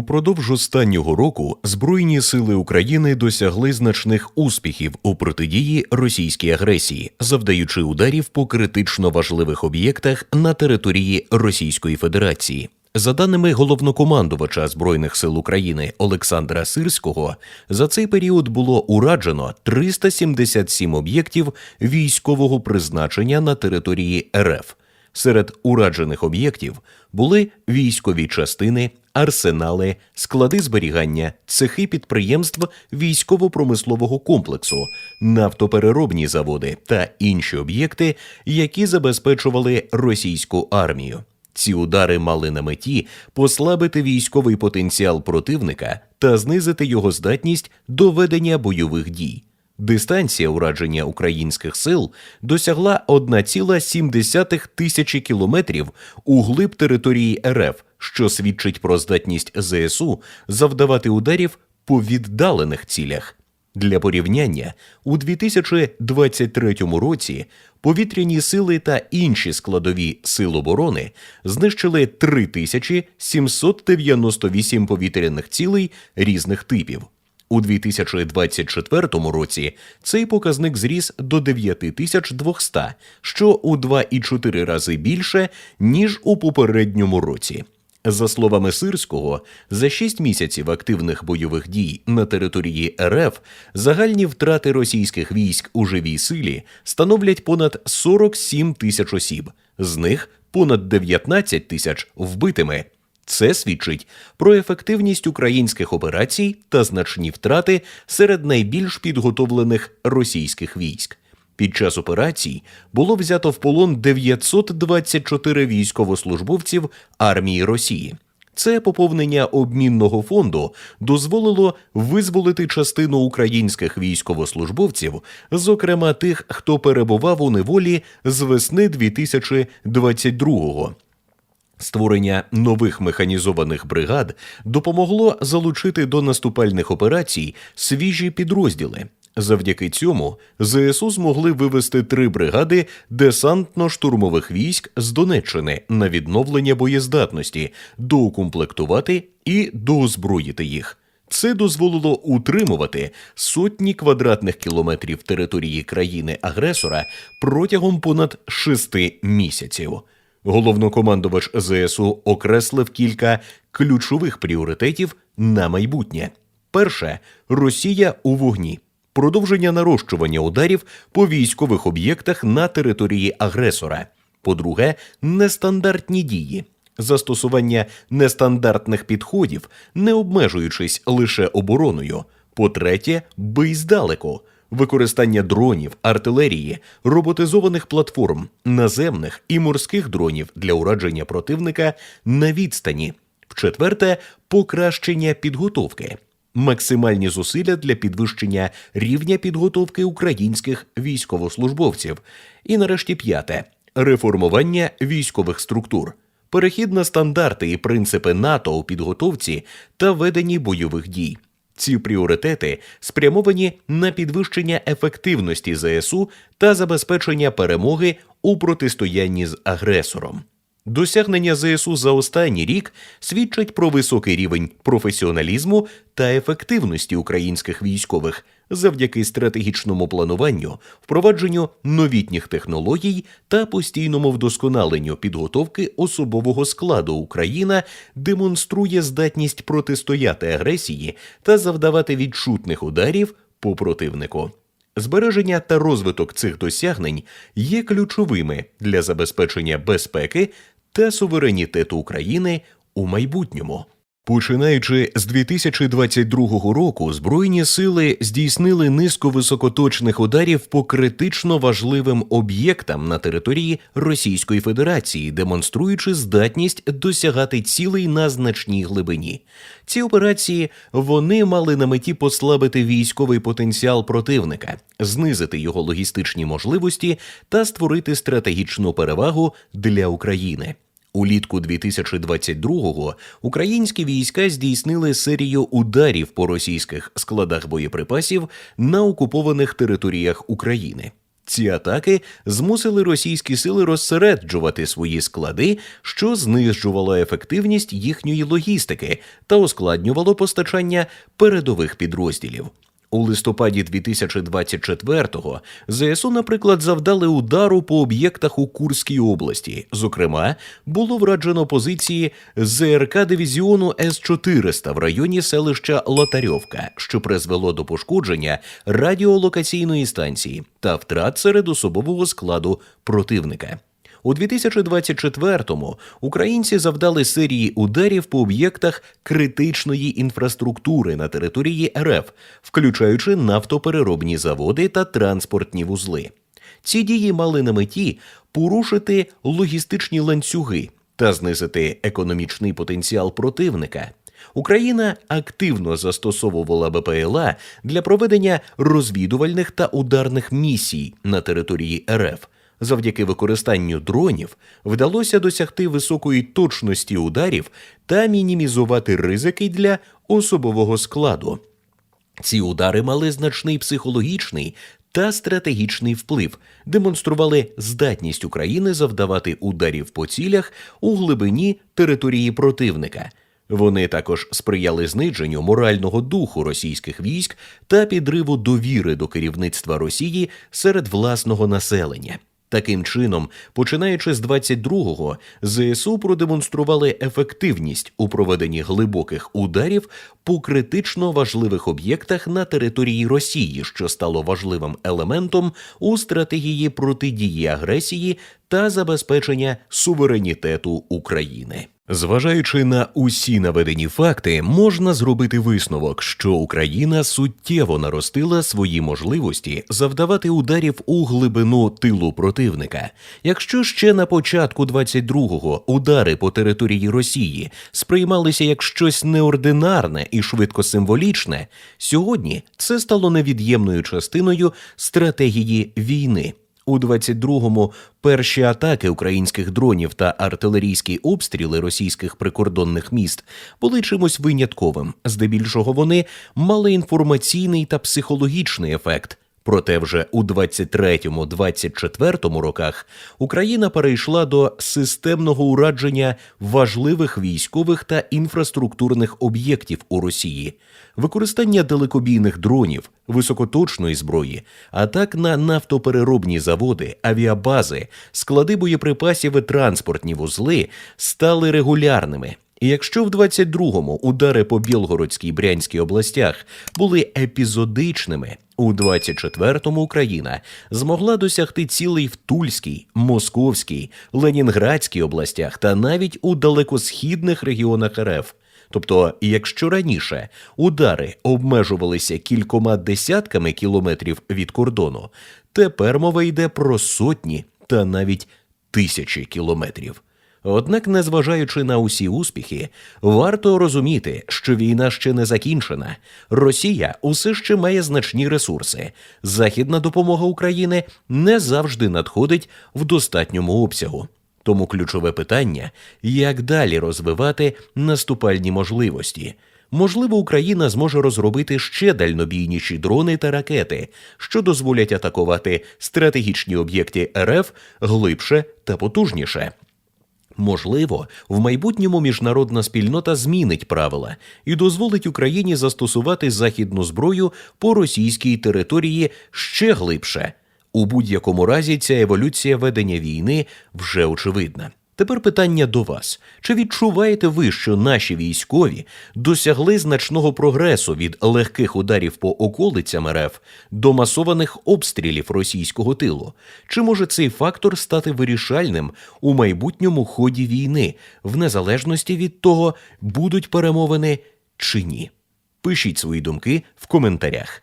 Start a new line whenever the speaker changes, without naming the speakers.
Упродовж останнього року Збройні сили України досягли значних успіхів у протидії російській агресії, завдаючи ударів по критично важливих об'єктах на території Російської Федерації. За даними головнокомандувача Збройних сил України Олександра Сирського, за цей період було ураджено 377 об'єктів військового призначення на території РФ. Серед ураджених об'єктів були військові частини, арсенали, склади зберігання, цехи підприємств військово-промислового комплексу, нафтопереробні заводи та інші об'єкти, які забезпечували російську армію. Ці удари мали на меті послабити військовий потенціал противника та знизити його здатність до ведення бойових дій. Дистанція ураження українських сил досягла 1,7 тисячі кілометрів у глиб території РФ, що свідчить про здатність ЗСУ завдавати ударів по віддалених цілях. Для порівняння у 2023 році повітряні сили та інші складові сил оборони знищили 3798 повітряних цілей різних типів. У 2024 році цей показник зріс до 9200, що у 2,4 рази більше, ніж у попередньому році. За словами Сирського, за 6 місяців активних бойових дій на території РФ загальні втрати російських військ у живій силі становлять понад 47 тисяч осіб, з них понад 19 тисяч вбитими. Це свідчить про ефективність українських операцій та значні втрати серед найбільш підготовлених російських військ. Під час операцій було взято в полон 924 військовослужбовців армії Росії. Це поповнення обмінного фонду дозволило визволити частину українських військовослужбовців, зокрема тих, хто перебував у неволі з весни 2022-го. Створення нових механізованих бригад допомогло залучити до наступальних операцій свіжі підрозділи. Завдяки цьому ЗСУ змогли вивести три бригади десантно-штурмових військ з Донеччини на відновлення боєздатності, доукомплектувати і доозброїти їх. Це дозволило утримувати сотні квадратних кілометрів території країни-агресора протягом понад шести місяців. Головнокомандувач ЗСУ окреслив кілька ключових пріоритетів на майбутнє. Перше Росія у вогні. Продовження нарощування ударів по військових об'єктах на території агресора. По-друге, нестандартні дії. Застосування нестандартних підходів, не обмежуючись лише обороною. По-третє, бий здалеку використання дронів, артилерії, роботизованих платформ, наземних і морських дронів для урадження противника на відстані. В-четверте, покращення підготовки. Максимальні зусилля для підвищення рівня підготовки українських військовослужбовців. І нарешті п'яте реформування військових структур, перехід на стандарти і принципи НАТО у підготовці та веденні бойових дій. Ці пріоритети спрямовані на підвищення ефективності ЗСУ та забезпечення перемоги у протистоянні з агресором. Досягнення ЗСУ за останній рік свідчать про високий рівень професіоналізму та ефективності українських військових завдяки стратегічному плануванню, впровадженню новітніх технологій та постійному вдосконаленню підготовки особового складу Україна демонструє здатність протистояти агресії та завдавати відчутних ударів по противнику. Збереження та розвиток цих досягнень є ключовими для забезпечення безпеки та суверенітету України у майбутньому. Починаючи з 2022 року, збройні сили здійснили низку високоточних ударів по критично важливим об'єктам на території Російської Федерації, демонструючи здатність досягати цілей на значній глибині. Ці операції вони мали на меті послабити військовий потенціал противника, знизити його логістичні можливості та створити стратегічну перевагу для України. Улітку 2022-го українські війська здійснили серію ударів по російських складах боєприпасів на окупованих територіях України. Ці атаки змусили російські сили розсереджувати свої склади, що знижувало ефективність їхньої логістики та ускладнювало постачання передових підрозділів. У листопаді 2024-го ЗСУ, наприклад, завдали удару по об'єктах у Курській області. Зокрема, було враджено позиції ЗРК дивізіону С-400 в районі селища Лотарьовка, що призвело до пошкодження радіолокаційної станції та втрат серед особового складу противника. У 2024-му українці завдали серії ударів по об'єктах критичної інфраструктури на території РФ, включаючи нафтопереробні заводи та транспортні вузли. Ці дії мали на меті порушити логістичні ланцюги та знизити економічний потенціал противника. Україна активно застосовувала БПЛА для проведення розвідувальних та ударних місій на території РФ. Завдяки використанню дронів вдалося досягти високої точності ударів та мінімізувати ризики для особового складу. Ці удари мали значний психологічний та стратегічний вплив, демонстрували здатність України завдавати ударів по цілях у глибині території противника. Вони також сприяли зниженню морального духу російських військ та підриву довіри до керівництва Росії серед власного населення. Таким чином, починаючи з 22-го, ЗСУ продемонстрували ефективність у проведенні глибоких ударів по критично важливих об'єктах на території Росії, що стало важливим елементом у стратегії протидії агресії та забезпечення суверенітету України. Зважаючи на усі наведені факти, можна зробити висновок, що Україна суттєво наростила свої можливості завдавати ударів у глибину тилу противника. Якщо ще на початку 22-го удари по території Росії сприймалися як щось неординарне і швидкосимволічне, сьогодні це стало невід'ємною частиною стратегії війни. У 22-му перші атаки українських дронів та артилерійські обстріли російських прикордонних міст були чимось винятковим. Здебільшого вони мали інформаційний та психологічний ефект. Проте вже у 23-24 роках Україна перейшла до системного урадження важливих військових та інфраструктурних об'єктів у Росії, використання далекобійних дронів, високоточної зброї, атак на нафтопереробні заводи, авіабази, склади боєприпасів і транспортні вузли стали регулярними. І якщо в 22-му удари по Білгородській Брянській областях були епізодичними, у 24-му Україна змогла досягти цілей в Тульській, Московській, Ленінградській областях та навіть у далекосхідних регіонах РФ. Тобто, якщо раніше удари обмежувалися кількома десятками кілометрів від кордону, тепер мова йде про сотні та навіть тисячі кілометрів. Однак, незважаючи на усі успіхи, варто розуміти, що війна ще не закінчена. Росія усе ще має значні ресурси. Західна допомога України не завжди надходить в достатньому обсягу. Тому ключове питання як далі розвивати наступальні можливості. Можливо, Україна зможе розробити ще дальнобійніші дрони та ракети, що дозволять атакувати стратегічні об'єкти РФ глибше та потужніше. Можливо, в майбутньому міжнародна спільнота змінить правила і дозволить Україні застосувати західну зброю по російській території ще глибше. У будь-якому разі ця еволюція ведення війни вже очевидна. Тепер питання до вас: чи відчуваєте ви, що наші військові досягли значного прогресу від легких ударів по околицям РФ до масованих обстрілів російського тилу? Чи може цей фактор стати вирішальним у майбутньому ході війни, в незалежності від того, будуть перемовини чи ні? Пишіть свої думки в коментарях.